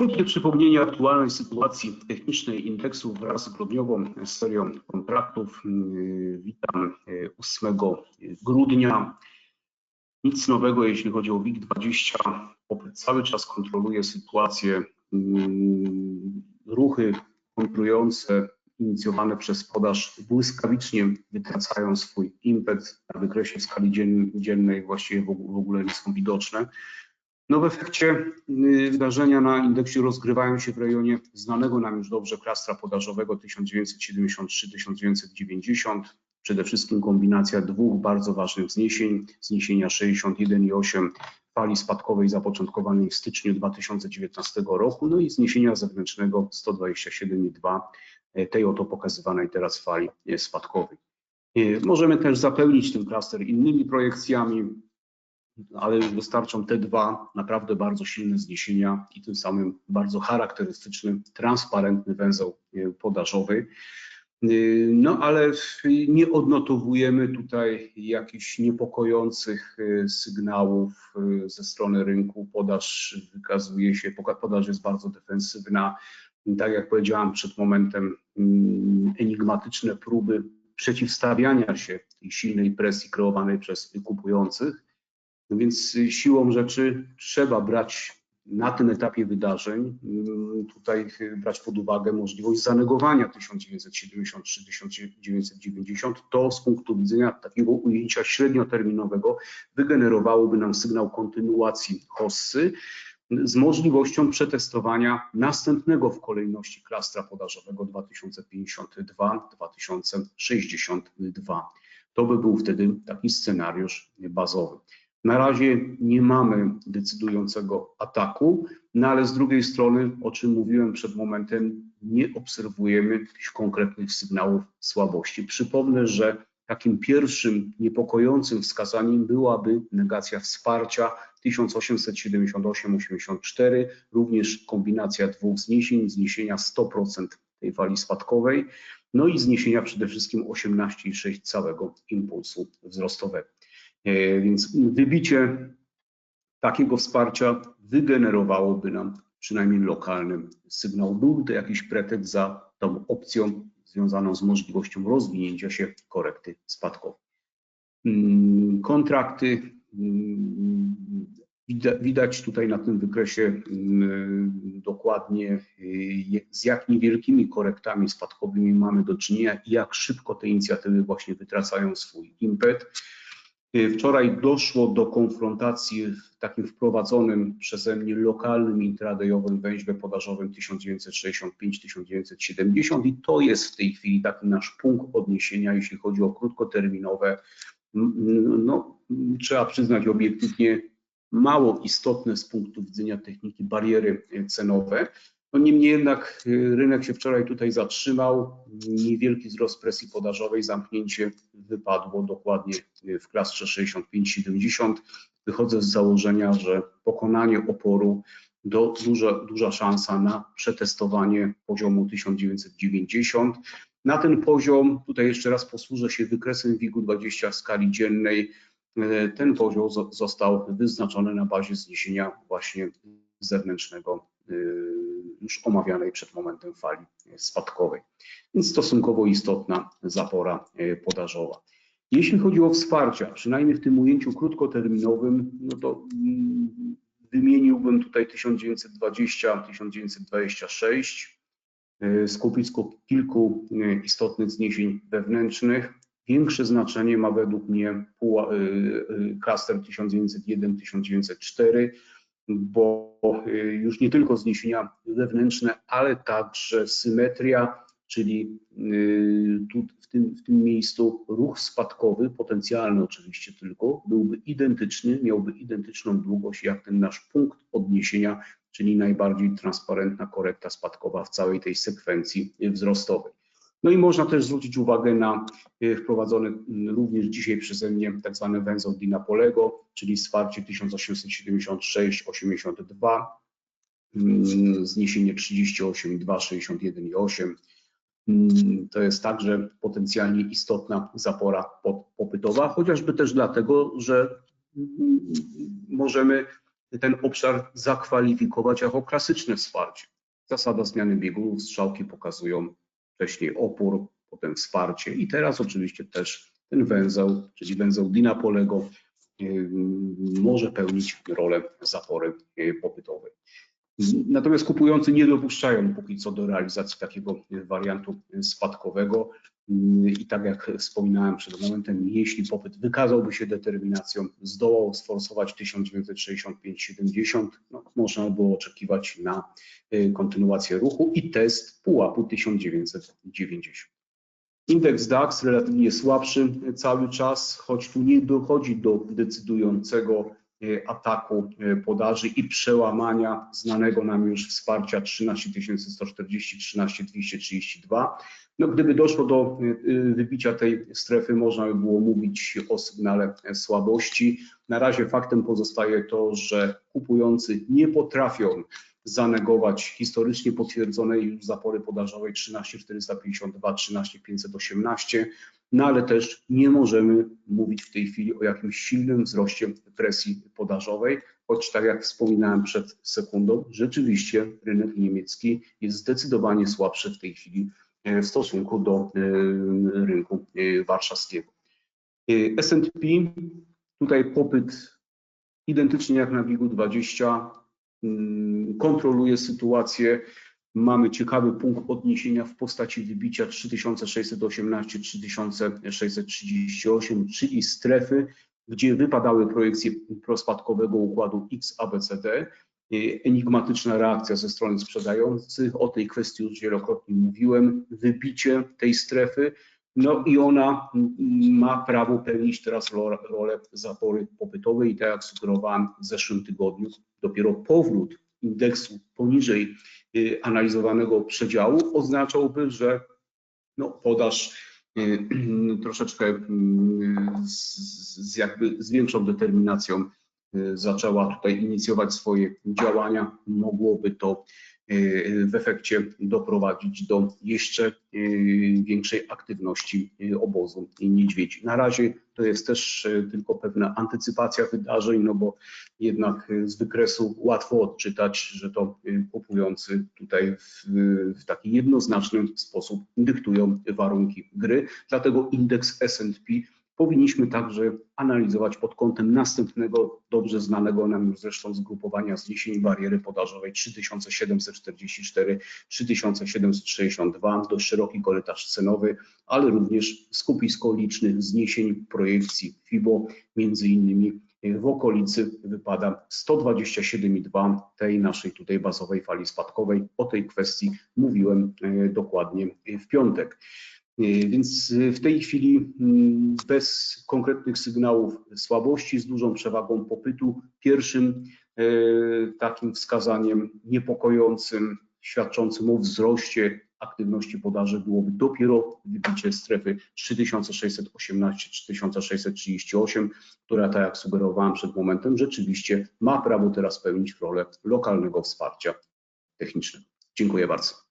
Krótkie przypomnienie aktualnej sytuacji technicznej indeksu wraz z grudniową serią kontraktów. Witam 8 grudnia. Nic nowego, jeśli chodzi o WIG20. Cały czas kontroluje sytuację. Ruchy kontrujące inicjowane przez podaż błyskawicznie wytracają swój impet na wykresie skali dziennej, właściwie w ogóle nie są widoczne. No w efekcie wydarzenia na indeksie rozgrywają się w rejonie znanego nam już dobrze klastra podażowego 1973-1990. Przede wszystkim kombinacja dwóch bardzo ważnych zniesień, zniesienia 61,8 fali spadkowej zapoczątkowanej w styczniu 2019 roku, no i zniesienia zewnętrznego 127,2 tej oto pokazywanej teraz fali spadkowej. Możemy też zapełnić ten klaster innymi projekcjami, ale już wystarczą te dwa naprawdę bardzo silne zniesienia i tym samym bardzo charakterystyczny, transparentny węzeł podażowy. No ale nie odnotowujemy tutaj jakichś niepokojących sygnałów ze strony rynku. Podaż wykazuje się, podaż jest bardzo defensywna. Tak jak powiedziałam przed momentem, enigmatyczne próby przeciwstawiania się tej silnej presji kreowanej przez kupujących. No więc siłą rzeczy trzeba brać na tym etapie wydarzeń, tutaj brać pod uwagę możliwość zanegowania 1973-1990. To z punktu widzenia takiego ujęcia średnioterminowego wygenerowałoby nam sygnał kontynuacji hossy z możliwością przetestowania następnego w kolejności klastra podażowego 2052-2062. To by był wtedy taki scenariusz bazowy. Na razie nie mamy decydującego ataku, no ale z drugiej strony, o czym mówiłem przed momentem, nie obserwujemy jakichś konkretnych sygnałów słabości. Przypomnę, że takim pierwszym niepokojącym wskazaniem byłaby negacja wsparcia 1878-84, również kombinacja dwóch zniesień, zniesienia 100% tej fali spadkowej, no i zniesienia przede wszystkim 18,6 całego impulsu wzrostowego. Więc wybicie takiego wsparcia wygenerowałoby nam przynajmniej lokalny sygnał. Byłby to jakiś pretekst za tą opcją związaną z możliwością rozwinięcia się korekty spadkowej. Kontrakty widać tutaj na tym wykresie dokładnie z jak niewielkimi korektami spadkowymi mamy do czynienia i jak szybko te inicjatywy właśnie wytracają swój impet. Wczoraj doszło do konfrontacji w takim wprowadzonym przeze mnie lokalnym intradayowym węźle podażowym 1965-1970 i to jest w tej chwili taki nasz punkt odniesienia, jeśli chodzi o krótkoterminowe, no trzeba przyznać obiektywnie mało istotne z punktu widzenia techniki bariery cenowe. No niemniej jednak rynek się wczoraj tutaj zatrzymał, niewielki wzrost presji podażowej, zamknięcie wypadło dokładnie w klastrze 65-70. Wychodzę z założenia, że pokonanie oporu to duża, duża szansa na przetestowanie poziomu 1990. Na ten poziom, tutaj jeszcze raz posłużę się wykresem WIG-20 w skali dziennej, ten poziom został wyznaczony na bazie zniesienia właśnie zewnętrznego już omawianej przed momentem fali spadkowej. Więc stosunkowo istotna zapora podażowa. Jeśli chodzi o wsparcia, przynajmniej w tym ujęciu krótkoterminowym, no to wymieniłbym tutaj 1920-1926, skupisko kilku istotnych zniesień wewnętrznych. Większe znaczenie ma według mnie klaster 1901-1904, bo już nie tylko zniesienia wewnętrzne, ale także symetria, czyli tu w tym, w tym miejscu ruch spadkowy, potencjalny oczywiście tylko, byłby identyczny, miałby identyczną długość jak ten nasz punkt odniesienia, czyli najbardziej transparentna korekta spadkowa w całej tej sekwencji wzrostowej. No i można też zwrócić uwagę na wprowadzony również dzisiaj przeze mnie tak zwany węzeł Di Napolego, czyli wsparcie 1876-82, zniesienie 38,2, 61,8. To jest także potencjalnie istotna zapora popytowa, chociażby też dlatego, że możemy ten obszar zakwalifikować jako klasyczne wsparcie. Zasada zmiany biegów, strzałki pokazują wcześniej opór, potem wsparcie i teraz oczywiście też ten węzeł, czyli węzeł Dinapolego może pełnić rolę zapory popytowej. Natomiast kupujący nie dopuszczają póki co do realizacji takiego wariantu spadkowego i tak jak wspominałem przed momentem, jeśli popyt wykazałby się determinacją, zdołał sforsować 1965-70, no, można było oczekiwać na kontynuację ruchu i test pułapu 1990. Indeks DAX relatywnie słabszy cały czas, choć tu nie dochodzi do decydującego ataku e, podaży i przełamania znanego nam już wsparcia 13140, 13232. No, gdyby doszło do e, wybicia tej strefy, można by było mówić o sygnale słabości. Na razie faktem pozostaje to, że kupujący nie potrafią zanegować historycznie potwierdzonej już zapory podażowej 13452, 13518, no ale też nie możemy mówić w tej chwili o jakimś silnym wzroście presji podażowej, choć tak jak wspominałem przed sekundą, rzeczywiście rynek niemiecki jest zdecydowanie słabszy w tej chwili e, w stosunku do e, rynku e, warszawskiego. S&P, tutaj popyt identycznie jak na WIG-20 Mm, kontroluje sytuację. Mamy ciekawy punkt odniesienia w postaci wybicia 3618-3638, czyli strefy, gdzie wypadały projekcje prospadkowego układu XABCD. Enigmatyczna reakcja ze strony sprzedających. O tej kwestii już wielokrotnie mówiłem. Wybicie tej strefy no i ona ma prawo pełnić teraz rolę zapory popytowej i tak jak sugerowałem w zeszłym tygodniu, dopiero powrót indeksu poniżej y, analizowanego przedziału oznaczałby, że no, podaż y, troszeczkę y, z, z jakby z większą determinacją zaczęła tutaj inicjować swoje działania. Mogłoby to w efekcie doprowadzić do jeszcze e, większej aktywności e, obozu niedźwiedzi. Na razie to jest też tylko pewna antycypacja wydarzeń, no bo jednak z wykresu łatwo odczytać, że to kupujący tutaj w, w taki jednoznaczny sposób dyktują warunki gry. Dlatego indeks S&P powinniśmy także analizować pod kątem następnego, dobrze znanego nam już zresztą zgrupowania zniesień bariery podażowej 3744-3762, dość szeroki korytarz cenowy, ale również skupisko licznych zniesień projekcji FIBO, między innymi w okolicy wypada 127,2 tej naszej tutaj bazowej fali spadkowej. O tej kwestii mówiłem e, dokładnie w piątek. E, więc e, w tej chwili mm, bez konkretnych sygnałów słabości, z dużą przewagą popytu, pierwszym e, takim wskazaniem niepokojącym, świadczącym o wzroście aktywności podaży byłoby dopiero wybicie strefy 3618-3638, która, tak jak sugerowałem przed momentem, rzeczywiście ma prawo teraz pełnić rolę lokalnego wsparcia technicznego. Dziękuję bardzo.